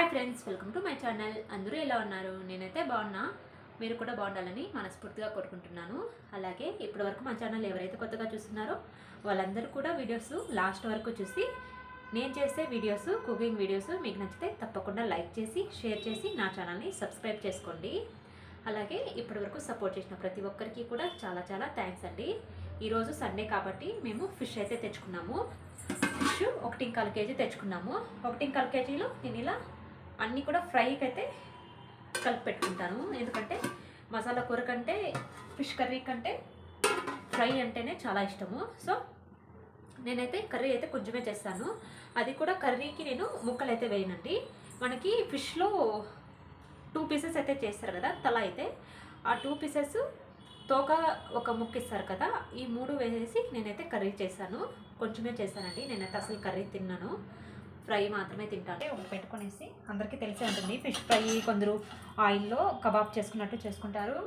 Hi friends welcome to my channel. అందరూ ఎలా ఉన్నారు? నేనైతే బాగున్నా. మీరు కూడా బాగుండాలని మనస్ఫూర్తిగా కోరుకుంటున్నాను. అలాగే ఇప్పటి వరకు మా ఛానల్ ఎవరైతే కొత్తగా చూస్తున్నారో వాళ్ళందరూ కూడా వీడియోస్ లాస్ట్ వరకు చూసి నేను చేసే వీడియోస్ కుకింగ్ వీడియోస్ మీకు నచ్చితే తప్పకుండా లైక్ చేసి షేర్ చేసి నా ఛానల్ని సబ్స్క్రైబ్ చేసుకోండి. అలాగే ఇప్పటి వరకు సపోర్ట్ చేసిన ప్రతి ఒక్కరికి కూడా చాలా చాలా థ్యాంక్స్ అండి. ఈరోజు సండే కాబట్టి మేము ఫిష్ అయితే తెచ్చుకున్నాము. ఫిష్ ఒకటి కాల్ కేజీ తెచ్చుకున్నాము. ఒకటి కాల్ కేజీలో నేను ఇలా అన్నీ కూడా ఫ్రైకి అయితే కలిపి పెట్టుకుంటాను ఎందుకంటే మసాలా కూర కంటే ఫిష్ కర్రీ కంటే ఫ్రై అంటేనే చాలా ఇష్టము. సో నేనైతే కర్రీ అయితే కొంచెమే చేస్తాను. అది కూడా కర్రీకి నేను ముక్కలు అయితే వేయనండి. మనకి ఫిష్లో టూ పీసెస్ అయితే చేస్తారు కదా తల అయితే. ఆ టూ పీసెస్ తోక ఒక ముక్క ఇస్తారు కదా ఈ మూడు వేసేసి నేనైతే కర్రీ చేశాను. కొంచెమే చేశానండి. నేనైతే అసలు కర్రీ తిన్నాను. ఫ్రై మాత్రమే తింటాను. ఒకటి పెట్టుకునేసి అందరికీ తెలిసే ఉంటుంది. ఫిష్ ఫ్రై కొందరు ఆయిల్లో కబాబ్ చేసుకున్నట్టు చేసుకుంటారు.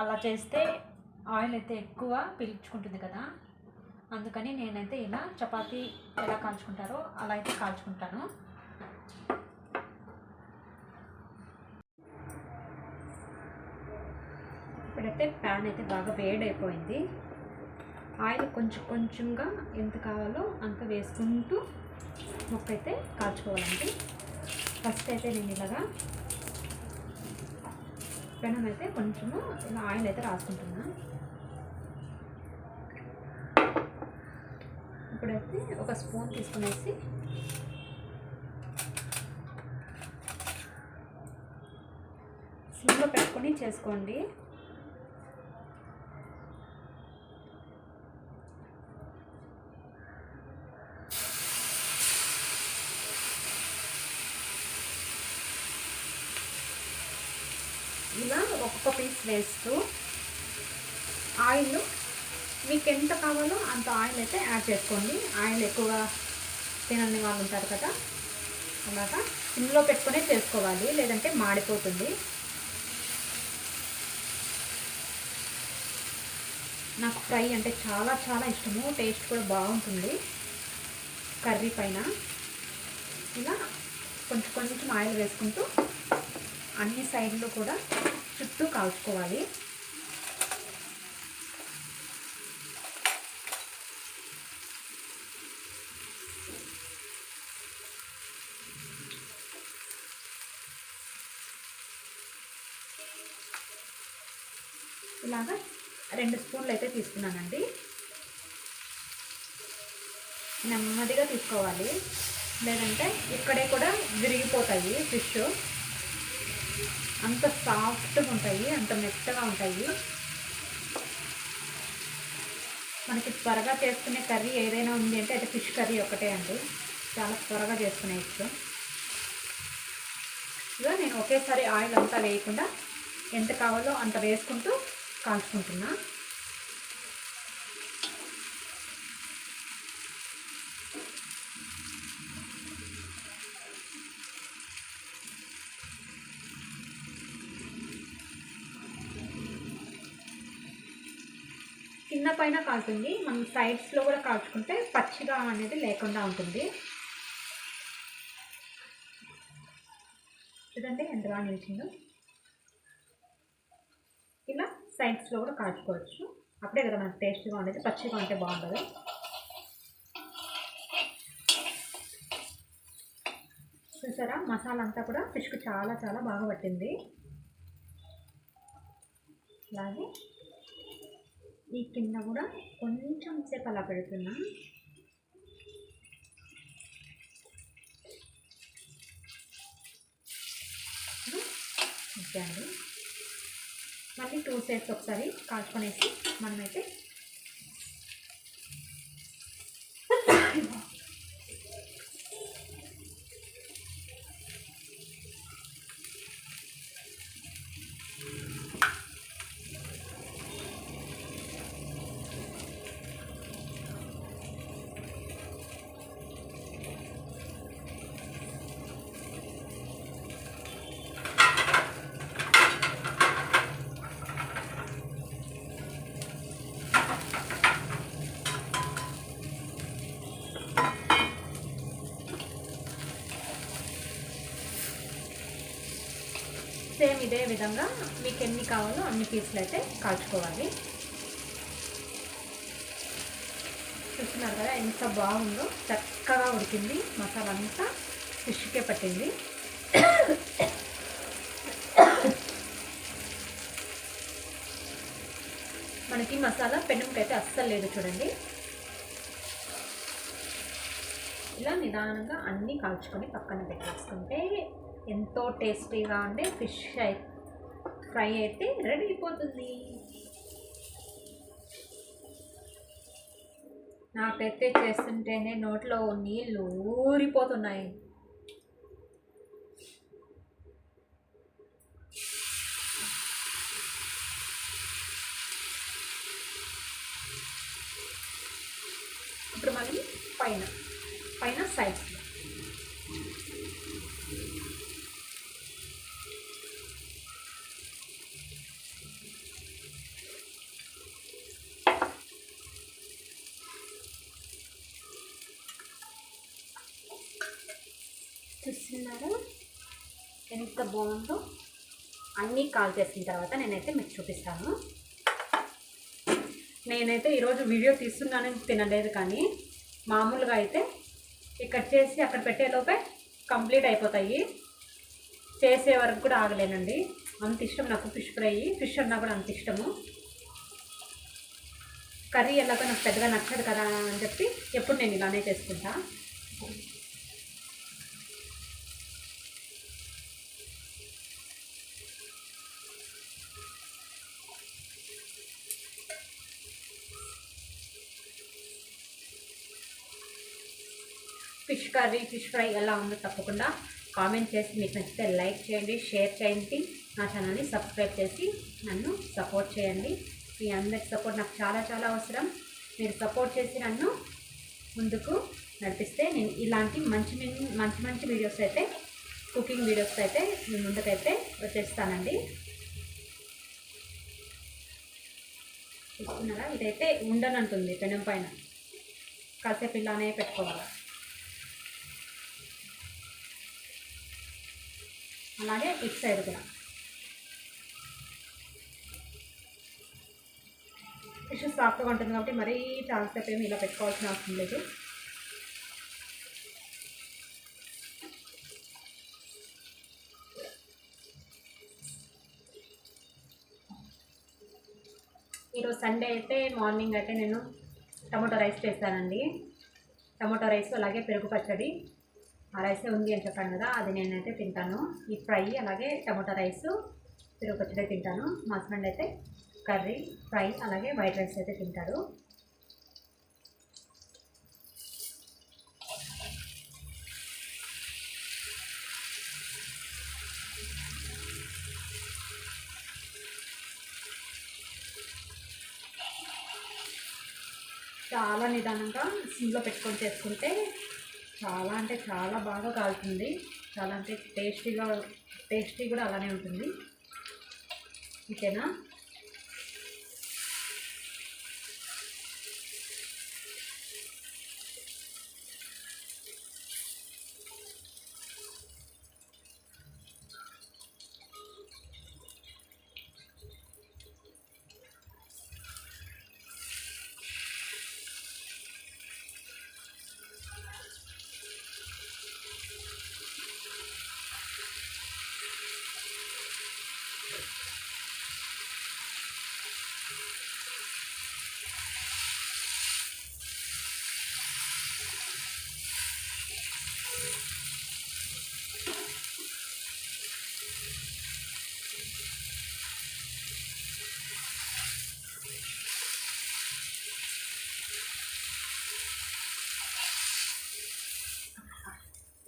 అలా చేస్తే ఆయిల్ అయితే ఎక్కువ పీల్చుకుంటుంది కదా. అందుకని నేనైతే ఇలా చపాతీ ఎలా కాల్చుకుంటారో అలా అయితే కాల్చుకుంటాను. ఇప్పుడైతే ప్యాన్ అయితే బాగా వేడైపోయింది. ఆయిల్ కొంచెం కొంచెంగా ఎంత కావాలో అంత వేసుకుంటూ ముక్క అయితే కాల్చుకోవాలండి. ఫస్ట్ అయితే నేను ఇలాగా పెనం అయితే కొంచెము ఇలా ఆయిల్ అయితే రాసుకుంటున్నా. ఇప్పుడైతే ఒక స్పూన్ తీసుకునేసి సిమ్లో పెట్టుకొని చేసుకోండి ఇలా ఒక్కొక్క పీస్ వేస్తూ ఆయిల్ మీకు ఎంత కావాలో అంత ఆయిల్ అయితే యాడ్ చేసుకోండి. ఆయిల్ ఎక్కువగా తినని వాళ్ళు ఉంటారు కదా అలాగా సిమ్లో పెట్టుకునే చేసుకోవాలి లేదంటే మాడిపోతుంది. నాకు ఫ్రై అంటే చాలా చాలా ఇష్టము. టేస్ట్ కూడా బాగుంటుంది కర్రీ పైన. ఇలా కొంచెం కొంచెం ఆయిల్ వేసుకుంటూ అన్ని సైడ్లు కూడా చుట్టూ కాల్చుకోవాలి. ఇలాగా రెండు స్పూన్లు అయితే తీసుకున్నానండి. నెమ్మదిగా తీసుకోవాలి. లేదంటే ఇక్కడే కూడా విరిగిపోతాయి ఫిష్. అంత సాఫ్ట్గా ఉంటాయి అంత మెత్తగా ఉంటాయి. మనకి త్వరగా చేసుకునే కర్రీ ఏదైనా ఉంది అంటే అయితే ఫిష్ కర్రీ ఒకటే అండి. చాలా త్వరగా చేసుకునేయచ్చు ఇలా నేను ఒకేసారి ఆయిల్ అంతా వేయకుండా ఎంత కావాలో అంత వేసుకుంటూ కాల్చుకుంటున్నా కింద పైన కాలుతుంది మనం సైడ్స్లో కూడా కాల్చుకుంటే పచ్చిగా అనేది లేకుండా ఉంటుంది. చూడండి ఎంత బాగా నిలిచిందో. ఇలా సైడ్స్లో కూడా కాల్చుకోవచ్చు. అప్పుడే కదా మనకు టేస్ట్గా ఉండేది పచ్చిగా ఉంటే బాగుంటుంది. చూసారా మసాలా అంతా కూడా ఫిష్కి చాలా చాలా బాగా పట్టింది. అలాగే ఈ కింద కూడా కొంచెం సేపు అలా పెడుతున్నా. ఓకే అండి. మళ్ళీ టూ సైడ్స్ ఒకసారి కాల్చుకునేసి మనమైతే ఇదే విధంగా మీకు ఎన్ని కావాలో అన్ని పీసులు అయితే కాల్చుకోవాలి. చూస్తున్నారు కదా ఎంత బాగుందో. చక్కగా ఉడికింది. మసాలా అంతా ఫిష్కే పట్టింది. మనకి మసాలా పెనుకైతే అస్సలు లేదు చూడండి. ఇలా నిదానంగా అన్నీ కాల్చుకొని పక్కన పెట్టేసుకుంటే ఎంతో టేస్టీగా ఉండే ఫిష్ ఫ్రై అయితే రెడీ అయిపోతుంది. నాకైతే చేస్తుంటేనే నోట్లో నీళ్ళు ఊరిపోతున్నాయి. ఇప్పుడు మళ్ళీ పైన పైన సైడ్స్ చూస్తున్నారా ఎంత బాగుందో అన్నీ కాల్ చేసిన తర్వాత నేనైతే మీకు చూపిస్తాను. నేనైతే ఈరోజు వీడియో తీస్తున్నానని తినలేదు కానీ మామూలుగా అయితే ఇక్కడ చేసి అక్కడ పెట్టేలోపే కంప్లీట్ అయిపోతాయి. చేసే వరకు కూడా ఆగలేనండి. అంత ఇష్టం నాకు ఫిష్ ఫ్రై ఫిష్ అన్నా కూడా అంత ఇష్టము. కర్రీ ఎలాగో నాకు పెద్దగా నచ్చదు కదా అని చెప్పి ఎప్పుడు నేను ఇలానే చేసుకుంటా. ఫిష్ కర్రీ ఫిష్ ఫ్రై ఎలా ఉందో తప్పకుండా కామెంట్ చేసి మీకు నచ్చితే లైక్ చేయండి షేర్ చేయండి. నా ఛానల్ని సబ్స్క్రైబ్ చేసి నన్ను సపోర్ట్ చేయండి. మీ అందరి సపోర్ట్ నాకు చాలా చాలా అవసరం. మీరు సపోర్ట్ చేసి నన్ను ముందుకు నడిపిస్తే నేను ఇలాంటి మంచి మంచి- మంచి వీడియోస్ అయితే కుకింగ్ వీడియోస్ అయితే మీ ముందుకైతే వచ్చేస్తానండి. చూస్తున్నారా? ఇదైతే ఉండనంటుంది పెనం పైన. కాసేపు ఇలానే పెట్టుకోవాలి? అలాగే ఇటు సైడ్ కూడా. ఫిష్ సాఫ్ట్గా ఉంటుంది కాబట్టి మరీ చాలాసేపు ఏమి ఇలా పెట్టుకోవాల్సిన అవసరం లేదు. ఈరోజు సండే అయితే మార్నింగ్ అయితే నేను టమాటో రైస్ చేస్తానండి టమాటో రైస్ అలాగే పెరుగు పచ్చడి. రైస్ ఉంది అని చెప్పాను కదా అది నేనైతే తింటాను. ఈ ఫ్రై అలాగే టమోటా రైస్ తిరుపతిలో తింటాను. మా హస్బెండ్ అయితే కర్రీ ఫ్రై అలాగే వైట్ రైస్ అయితే తింటారు చాలా నిదానంగా సిమ్లో పెట్టుకొని చేసుకుంటే చాలా అంటే చాలా బాగా కాలుతుంది చాలా అంటే టేస్టీగా టేస్టీ కూడా అలానే ఉంటుంది. ఓకేనా?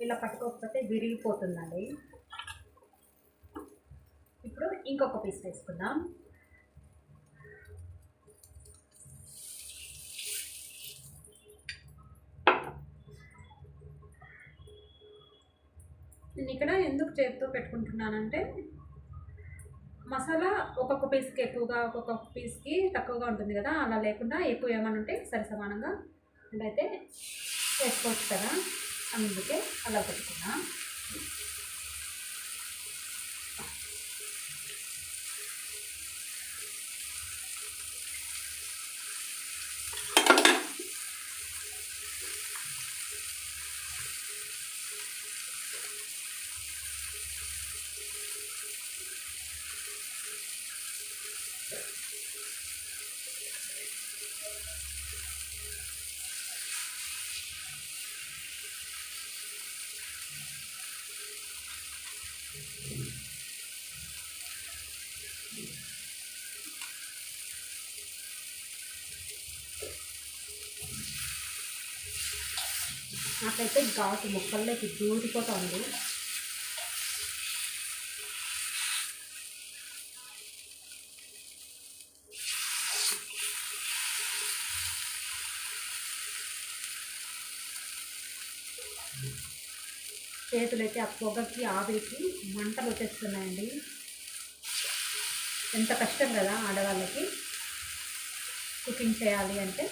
ఇలా పట్టుకోకపోతే విరిగిపోతుందండి. ఇప్పుడు ఇంకొక పీస్ వేసుకుందాం నేను ఇక్కడ ఎందుకు చేతితో పెట్టుకుంటున్నానంటే మసాలా ఒక్కొక్క పీస్కి ఎక్కువగా ఒక్కొక్క పీస్కి తక్కువగా ఉంటుంది కదా అలా లేకుండా ఎక్కువ ఏమైనా ఉంటే సరి సమానంగా అయితే చేసుకోవచ్చు కదా. நம்மளுக்கு நல்லா கொடுத்துக்கலாம் అట్లయితే ఘాటు ముక్కల్లోకి దూరిపోతుంది. చేతులైతే ఆ పొగకి ఆవిరికి మంటలు వచ్చేస్తున్నాయండి. ఎంత కష్టం కదా ఆడవాళ్ళకి కుకింగ్ చేయాలి అంటే.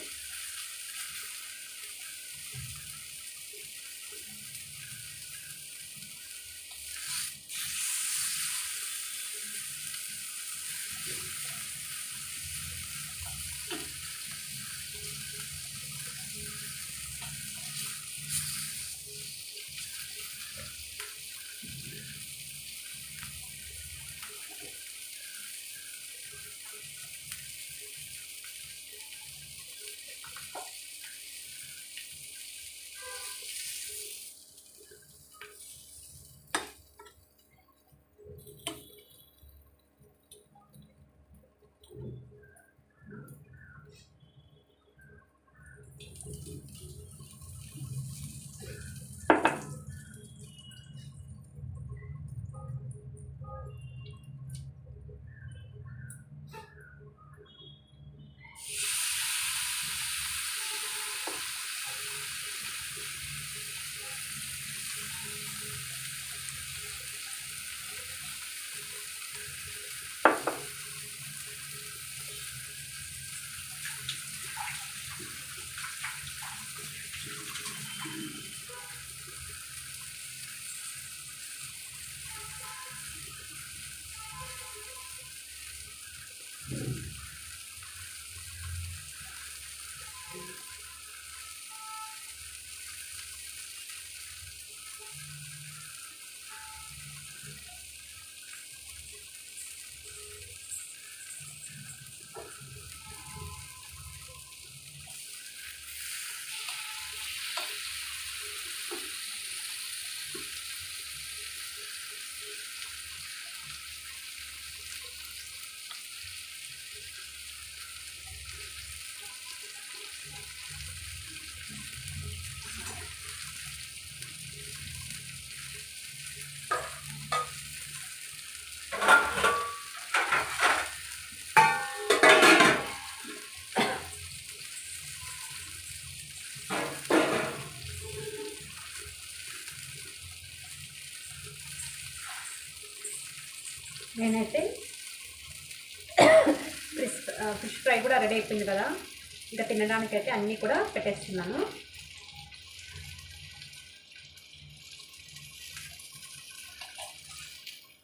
నేనైతే ఫిష్ ఫిష్ ఫ్రై కూడా రెడీ అయిపోయింది కదా. ఇంకా తినడానికి అయితే అన్నీ కూడా పెట్టేస్తున్నాను.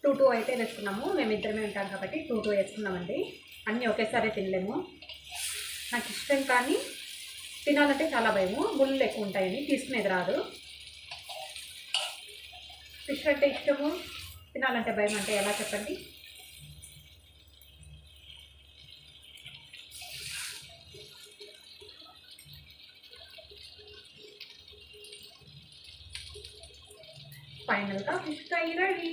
టూ టూ అయితే వేసుకున్నాము మేము ఇద్దరమే ఉంటాం కాబట్టి టూ టూ వేసుకున్నామండి. అన్నీ ఒకేసారి తినలేము. నాకు ఇష్టం కానీ తినాలంటే చాలా భయము. ముళ్ళు ఎక్కువ ఉంటాయని తీసుకునేది రాదు. ఫిష్ అంటే ఇష్టము? తినాలంటే భయం అంటే ఎలా చెప్పండి? ఫైనల్గా ఫిష్ ఫ్రై రెడీ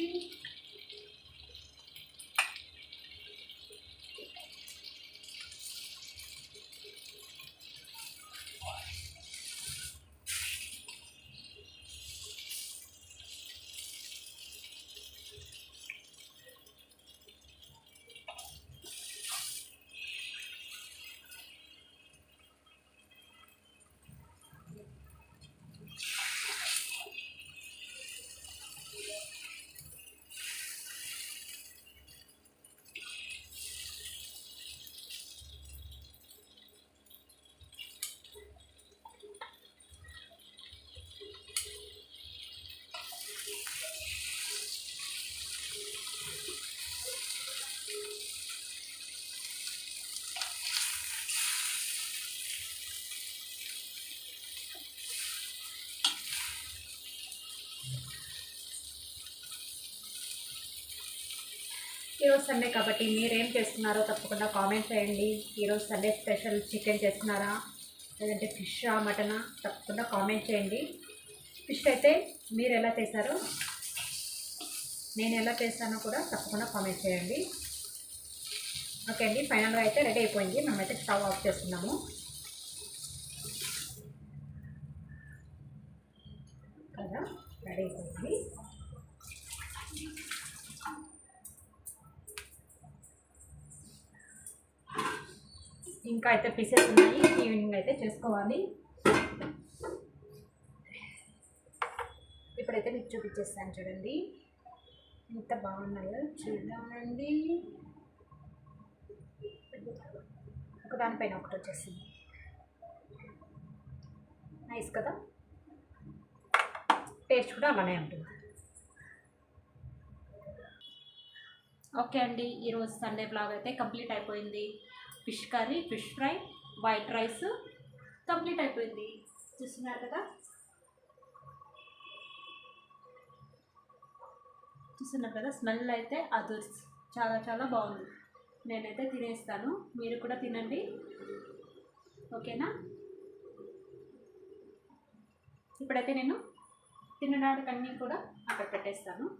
ఈరోజు సండే కాబట్టి మీరేం చేస్తున్నారో తప్పకుండా కామెంట్ చేయండి. ఈరోజు సండే స్పెషల్ చికెన్ చేస్తున్నారా? లేదంటే ఫిషా మటనా? తప్పకుండా కామెంట్ చేయండి. ఫిష్ అయితే మీరు ఎలా చేశారో నేను ఎలా చేస్తానో కూడా తప్పకుండా కామెంట్ చేయండి. ఓకే అండి ఫైనల్గా అయితే రెడీ అయిపోయింది. మేమైతే స్టవ్ ఆఫ్ చేస్తున్నాము రెడీ అయిపోయింది ఇంకా అయితే పీసెస్ ఉన్నాయి. ఈవినింగ్ అయితే చేసుకోవాలి. ఇప్పుడైతే మీకు చూపించేస్తాను చూడండి. ఎంత బాగున్నాయో చూడండి. ఒకదానిపైన ఒకటి వచ్చేసింది. నైస్ కదా? టేస్ట్ కూడా అలానే ఉంటుంది. ఓకే అండి ఈరోజు సండే బ్లాగ్ అయితే కంప్లీట్ అయిపోయింది. Fish curry fish fry white rice. Complete అయిపోయింది. చూస్తున్నారు కదా? చూస్తున్నారు కదా? స్మెల్ అయితే అదుర్స్. చాలా చాలా బాగుంది. నేనైతే తినేస్తాను. మీరు కూడా తినండి. ఓకేనా? ఇప్పుడైతే నేను తినడానికి అన్నీ కూడా అక్కడ పెట్టేస్తాను.